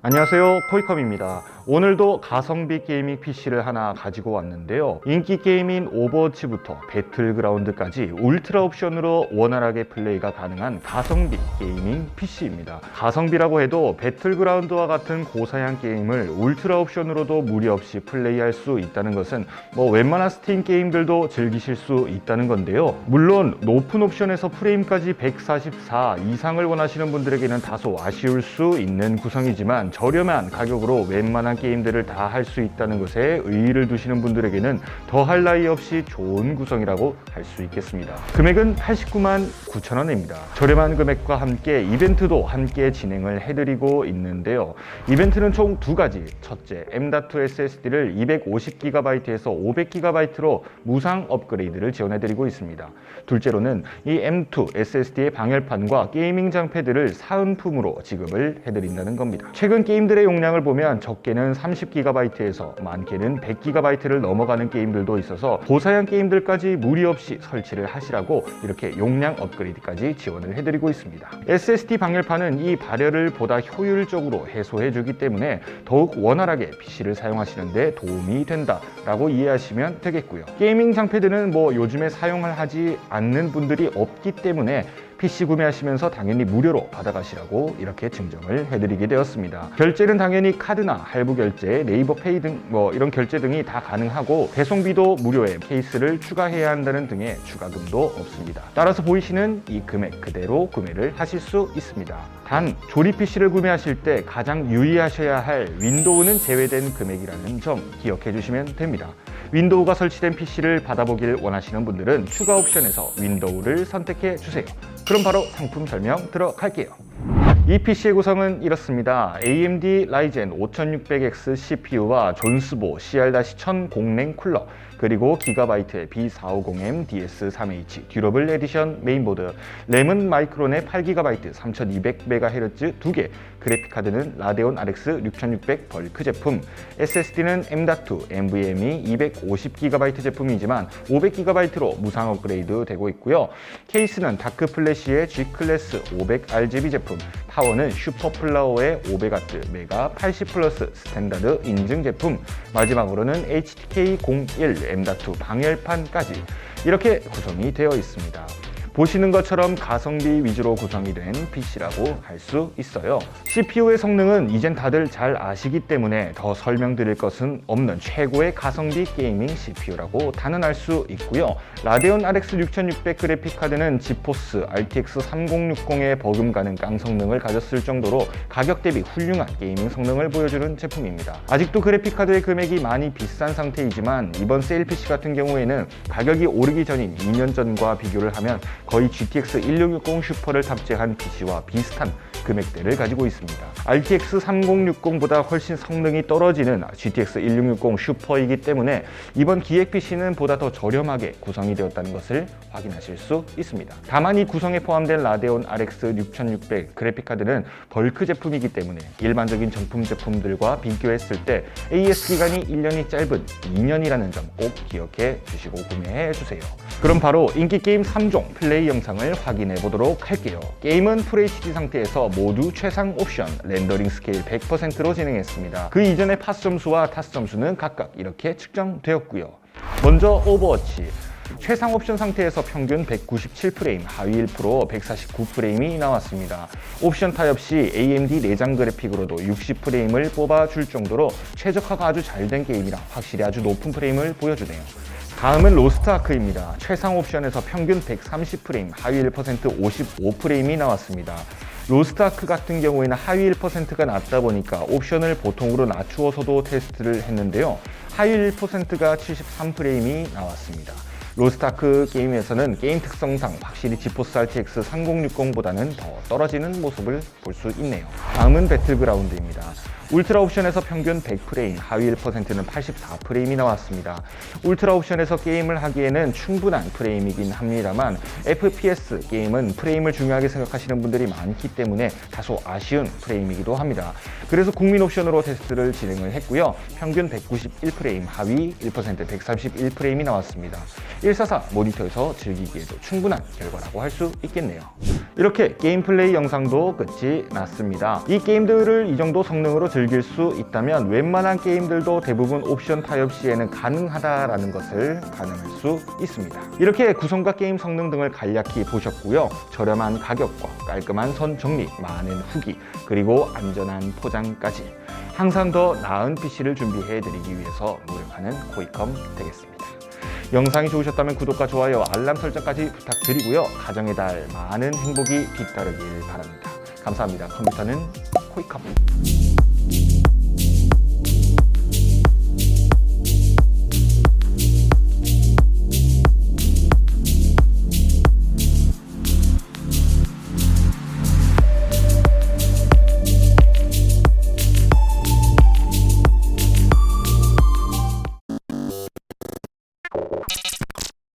안녕하세요. 코이컴입니다 오늘도 가성비 게이밍 PC를 하나 가지고 왔는데요. 인기 게임인 오버워치부터 배틀그라운드까지 울트라 옵션으로 원활하게 플레이가 가능한 가성비 게이밍 PC입니다. 가성비라고 해도 배틀그라운드와 같은 고사양 게임을 울트라 옵션으로도 무리 없이 플레이할 수 있다는 것은 뭐 웬만한 스팀 게임들도 즐기실 수 있다는 건데요. 물론 높은 옵션에서 프레임까지 144 이상을 원하시는 분들에게는 다소 아쉬울 수 있는 구성이지만 저렴한 가격으로 웬만한 게임들을 다 할 수 있다는 것에 의의를 두시는 분들에게는 더할 나위 없이 좋은 구성이라고 할 수 있겠습니다. 금액은 89만 9천 원입니다. 저렴한 금액과 함께 이벤트도 함께 진행을 해드리고 있는데요. 이벤트는 총 두 가지. 첫째, M.2 SSD를 250GB에서 500GB로 무상 업그레이드를 지원해드리고 있습니다. 둘째로는 이 M2 SSD의 방열판과 게이밍 장패들을 사은품으로 지급을 해드린다는 겁니다. 최근 게임들의 용량을 보면 적게는 30GB에서 많게는 100GB를 넘어가는 게임들도 있어서 고사양 게임들까지 무리 없이 설치를 하시라고 이렇게 용량 업그레이드까지 지원을 해드리고 있습니다. SSD 방열판은 이 발열을 보다 효율적으로 해소해주기 때문에 더욱 원활하게 PC를 사용하시는데 도움이 된다라고 이해하시면 되겠고요. 게이밍 장패들은 뭐 요즘에 사용을 하지 않는 분들이 없기 때문에 PC 구매하시면서 당연히 무료로 받아가시라고 이렇게 증정을 해드리게 되었습니다. 결제는 당연히 카드나 할부 결제, 네이버 페이 등 뭐 이런 결제 등이 다 가능하고 배송비도 무료에 케이스를 추가해야 한다는 등의 추가금도 없습니다. 따라서 보이시는 이 금액 그대로 구매를 하실 수 있습니다. 단 조립 PC를 구매하실 때 가장 유의하셔야 할 윈도우는 제외된 금액이라는 점 기억해 주시면 됩니다. 윈도우가 설치된 PC를 받아보길 원하시는 분들은 추가 옵션에서 윈도우를 선택해 주세요. 그럼 바로 상품 설명 들어갈게요. 이 PC의 구성은 이렇습니다. AMD 라이젠 5600X CPU와 존스보 CR-1000 공랭 쿨러 그리고 기가바이트의 B450M DS3H 듀러블 에디션 메인보드 램은 마이크론의 8GB 3200MHz 두개 그래픽카드는 라데온 RX 6600 벌크 제품 SSD는 M.2 NVMe 250GB 제품이지만 500GB로 무상 업그레이드 되고 있고요 케이스는 다크 플래시의 G클래스 500RGB 제품 파워는 슈퍼플라워의 500W 메가 80 플러스 스탠다드 인증 제품 마지막으로는 HTK01 M.2 방열판까지 이렇게 구성이 되어 있습니다. 보시는 것처럼 가성비 위주로 구성이 된 PC라고 할 수 있어요. CPU의 성능은 이젠 다들 잘 아시기 때문에 더 설명드릴 것은 없는 최고의 가성비 게이밍 CPU라고 단언할 수 있고요. 라데온 RX 6600 그래픽 카드는 지포스 RTX 3060의 버금 가능 깡 성능을 가졌을 정도로 가격 대비 훌륭한 게이밍 성능을 보여주는 제품입니다. 아직도 그래픽 카드의 금액이 많이 비싼 상태이지만 이번 세일 PC 같은 경우에는 가격이 오르기 전인 2년 전과 비교를 하면 거의 GTX 1660 슈퍼를 탑재한 PC와 비슷한 금액대를 가지고 있습니다. RTX 3060보다 훨씬 성능이 떨어지는 GTX 1660 슈퍼이기 때문에 이번 기획 PC는 보다 더 저렴하게 구성이 되었다는 것을 확인하실 수 있습니다. 다만 이 구성에 포함된 라데온 RX 6600 그래픽카드는 벌크 제품이기 때문에 일반적인 정품 제품들과 비교했을 때 AS 기간이 1년이 짧은 2년이라는 점 꼭 기억해 주시고 구매해 주세요. 그럼 바로 인기 게임 3종 플레이 영상을 확인해 보도록 할게요. 게임은 FHD 상태에서 모두 최상 옵션 렌더링 스케일 100%로 진행했습니다. 그 이전의 파스 점수와 타스 점수는 각각 이렇게 측정되었고요. 먼저 오버워치. 최상 옵션 상태에서 평균 197프레임, 하위 1% 149프레임이 나왔습니다. 옵션 타협 시 AMD 내장 그래픽으로도 60프레임을 뽑아줄 정도로 최적화가 아주 잘 된 게임이라 확실히 아주 높은 프레임을 보여주네요. 다음은 로스트 아크입니다. 최상 옵션에서 평균 130프레임, 하위 1% 55프레임이 나왔습니다. 로스트 아크 같은 경우에는 하위 1%가 낮다 보니까 옵션을 보통으로 낮추어서도 테스트를 했는데요. 하위 1%가 73프레임이 나왔습니다. 로스타크 게임에서는 게임 특성상 확실히 지포스 RTX 3060보다는 더 떨어지는 모습을 볼 수 있네요. 다음은 배틀그라운드입니다. 울트라 옵션에서 평균 100프레임, 하위 1%는 84프레임이 나왔습니다. 울트라 옵션에서 게임을 하기에는 충분한 프레임이긴 합니다만 FPS 게임은 프레임을 중요하게 생각하시는 분들이 많기 때문에 다소 아쉬운 프레임이기도 합니다. 그래서 국민 옵션으로 테스트를 진행을 했고요. 평균 191프레임, 하위 1% 131프레임이 나왔습니다. 144 모니터에서 즐기기에도 충분한 결과라고 할 수 있겠네요. 이렇게 게임 플레이 영상도 끝이 났습니다. 이 게임들을 이 정도 성능으로 즐길 수 있다면 웬만한 게임들도 대부분 옵션 타협 시에는 가능하다라는 것을 가늠할 수 있습니다. 이렇게 구성과 게임 성능 등을 간략히 보셨고요. 저렴한 가격과 깔끔한 선 정리, 많은 후기, 그리고 안전한 포장까지 항상 더 나은 PC를 준비해 드리기 위해서 노력하는 코이컴 되겠습니다. 영상이 좋으셨다면 구독과 좋아요, 알람 설정까지 부탁드리고요. 가정의 달 많은 행복이 뒤따르길 바랍니다. 감사합니다. 컴퓨터는 코이컴.